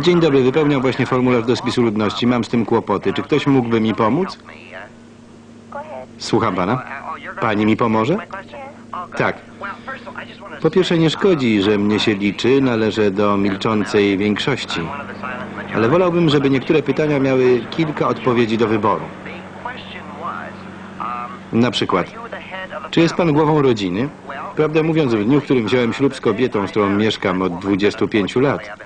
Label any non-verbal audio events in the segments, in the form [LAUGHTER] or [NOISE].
Dzień dobry, wypełniam właśnie formularz do spisu ludności. Mam z tym kłopoty. Czy ktoś mógłby mi pomóc? Słucham pana. Pani mi pomoże? Tak. Po pierwsze, nie szkodzi, że mnie się liczy. Należę do milczącej większości. Ale wolałbym, żeby niektóre pytania miały kilka odpowiedzi do wyboru. Na przykład, czy jest pan głową rodziny? Prawdę mówiąc, w dniu, w którym wziąłem ślub z kobietą, z którą mieszkam od 25 lat.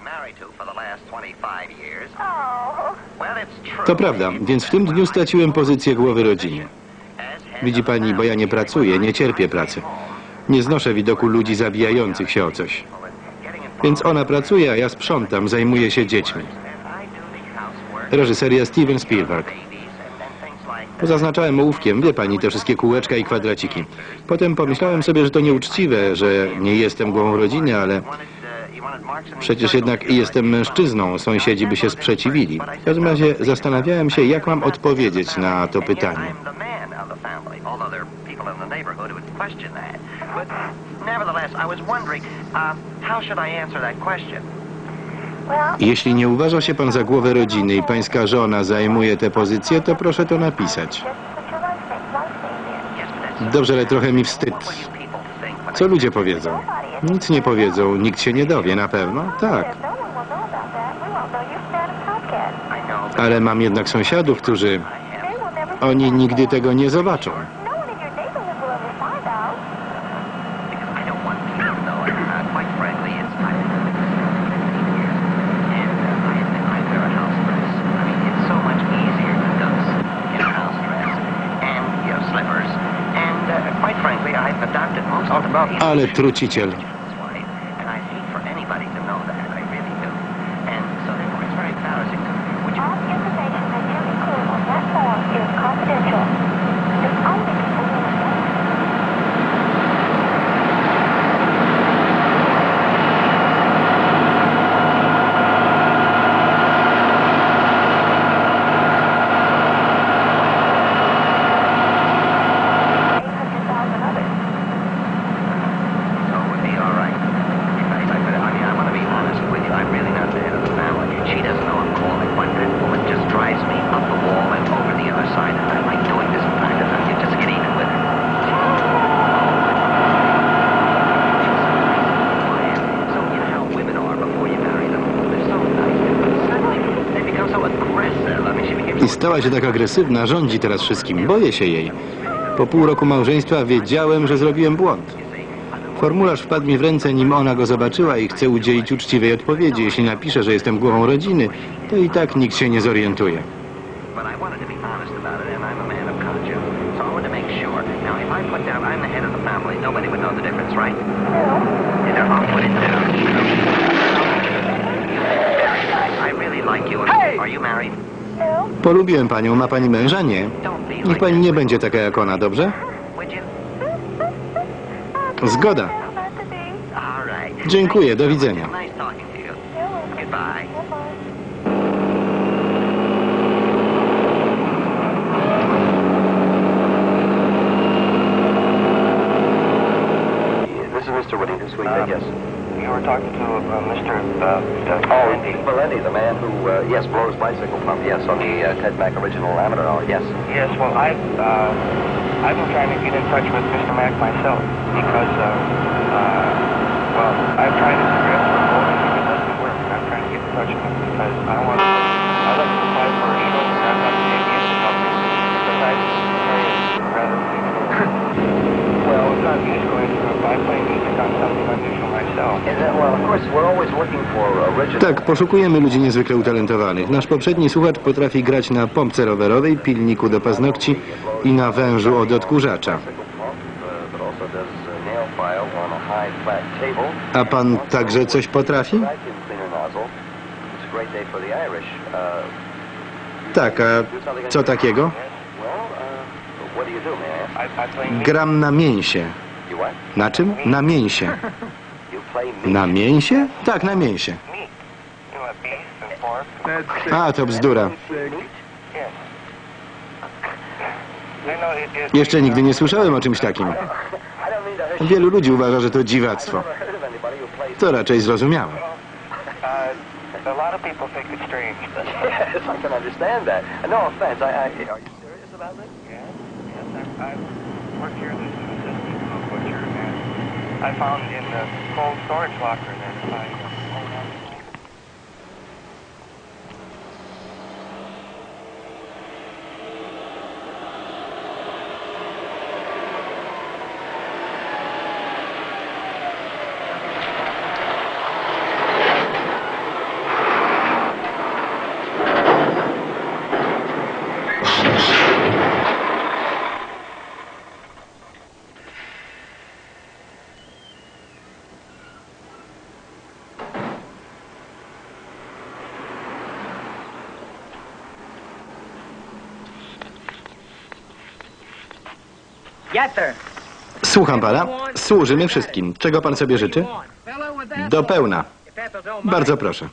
To prawda, więc w tym dniu straciłem pozycję głowy rodziny. Widzi pani, bo ja nie pracuję, nie cierpię pracy. Nie znoszę widoku ludzi zabijających się o coś. Więc ona pracuje, a ja sprzątam, zajmuję się dziećmi. Reżyseria Steven Spielberg. Zaznaczałem ołówkiem, wie pani, te wszystkie kółeczka i kwadraciki. Potem pomyślałem sobie, że to nieuczciwe, że nie jestem głową rodziny, ale przecież jednak jestem mężczyzną, sąsiedzi by się sprzeciwili. W każdym razie zastanawiałem się, jak mam odpowiedzieć na to pytanie. Jeśli nie uważa się pan za głowę rodziny i pańska żona zajmuje tę pozycję, to proszę to napisać. Dobrze, ale trochę mi wstyd. Co ludzie powiedzą? Nic nie powiedzą, nikt się nie dowie, na pewno? Tak. Ale mam jednak sąsiadów, którzy... Oni nigdy tego nie zobaczą. Ale truciciel. Stała się tak agresywna, rządzi teraz wszystkim. Boję się jej. Po pół roku małżeństwa wiedziałem, że zrobiłem błąd. Formularz wpadł mi w ręce, nim ona go zobaczyła i chcę udzielić uczciwej odpowiedzi. Jeśli napiszę, że jestem głową rodziny, to i tak nikt się nie zorientuje. But I wanted to be honest Polubiłem panią, ma pani męża? Nie. Niech pani nie będzie taka jak ona, dobrze? Zgoda. Dziękuję, do widzenia. This. You were talking to uh, Mr. Uh, uh, Oh, Randy. Valendi, the man who, uh, yes, blows bicycle pump, yes, on the uh, Ted Mack original amateur hour, yes. Yes, well, I've, uh, I've been trying to get in touch with Mr. Mack myself because, uh, uh, well, I've tried his script for both of it doesn't work. I'm trying to get in touch with him because I want to, I'd like to apply for a show where I'm not the aviation company. The story is rather [LAUGHS] Well, it's not just going through. If I play music on something unusual Tak, poszukujemy ludzi niezwykle utalentowanych. Nasz poprzedni słuchacz potrafi grać na pompce rowerowej, pilniku do paznokci i na wężu od odkurzacza. A pan także coś potrafi? Tak, a co takiego? Gram na mięsie. Na czym? Na mięsie. Na mięsie? Tak, na mięsie. what. A, to bzdura. Jeszcze nigdy nie słyszałem o czymś takim. Wielu ludzi uważa, że to dziwactwo. Of To raczej zrozumiałe. Of yes, I I, worked here as an assistant to a butcher, and I found in the cold storage locker that if I Słucham pana. Służymy wszystkim. Czego pan sobie życzy? Do pełna. Bardzo proszę.